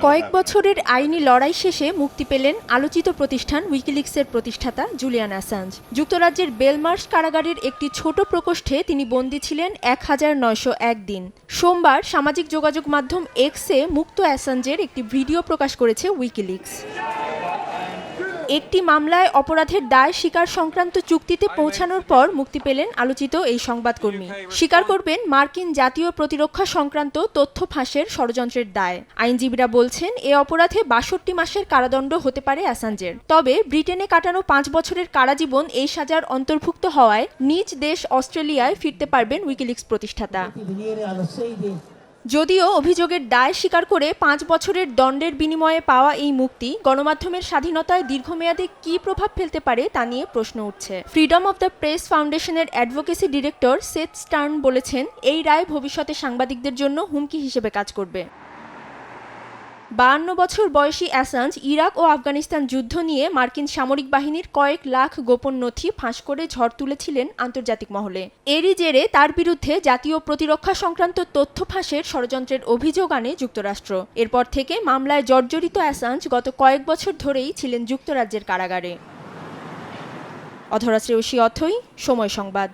কয়েক বছরের আইনি লড়াই শেষে মুক্তি পেলেন আলোচিত প্রতিষ্ঠান উইকিলিক্সের প্রতিষ্ঠাতা জুলিয়ান অ্যাসাঞ্জ যুক্তরাজ্যের বেলমার্স কারাগারের একটি ছোট প্রকোষ্ঠে তিনি বন্দী ছিলেন এক হাজার নয়শো এক দিন। সোমবার সামাজিক যোগাযোগ মাধ্যম এক্সে মুক্ত অ্যাসাঞ্জের একটি ভিডিও প্রকাশ করেছে উইকিলিক্স একটি মামলায় অপরাধের দায় স্বীকার সংক্রান্ত চুক্তিতে পৌঁছানোর পর মুক্তি পেলেন আলোচিত এই সংবাদকর্মী। স্বীকার করবেন মার্কিন জাতীয় প্রতিরক্ষা সংক্রান্ত তথ্য ফাঁসের ষড়যন্ত্রের দায়। আইনজীবীরা বলছেন, এ অপরাধে বাষট্টি মাসের কারাদণ্ড হতে পারে অ্যাসাঞ্জের। তবে ব্রিটেনে কাটানো পাঁচ বছরের কারাজীবন এই সাজার অন্তর্ভুক্ত হওয়ায় নিজ দেশ অস্ট্রেলিয়ায় ফিরতে পারবেন উইকিলিক্স প্রতিষ্ঠাতা। যদিও অভিযোগের দায় স্বীকার করে পাঁচ বছরের দণ্ডের বিনিময়ে পাওয়া এই মুক্তি গণমাধ্যমের স্বাধীনতায় দীর্ঘমেয়াদে কি প্রভাব ফেলতে পারে তা নিয়ে প্রশ্ন উঠছে। ফ্রিডম অব দ্য প্রেস ফাউন্ডেশনের অ্যাডভোকেসি ডিরেক্টর সেথ স্টার্ন বলেছেন, এই রায় ভবিষ্যতে সাংবাদিকদের জন্য হুমকি হিসেবে কাজ করবে। বাহান্ন বছর বয়সী অ্যাসাঞ্জ ইরাক ও আফগানিস্তান যুদ্ধ নিয়ে মার্কিন সামরিক বাহিনীর কয়েক লাখ গোপন নথি ফাঁস করে ঝড় তুলেছিলেন আন্তর্জাতিক মহলে। এরই জেরে তার বিরুদ্ধে জাতীয় প্রতিরক্ষা সংক্রান্ত তথ্য ফাঁসের ষড়যন্ত্রের অভিযোগ আনে যুক্তরাষ্ট্র। এরপর থেকে মামলায় জর্জরিত অ্যাসাঞ্জ গত কয়েক বছর ধরেই ছিলেন যুক্তরাজ্যের কারাগারে। অধরা শ্রেয়সী অথই, সময় সংবাদ।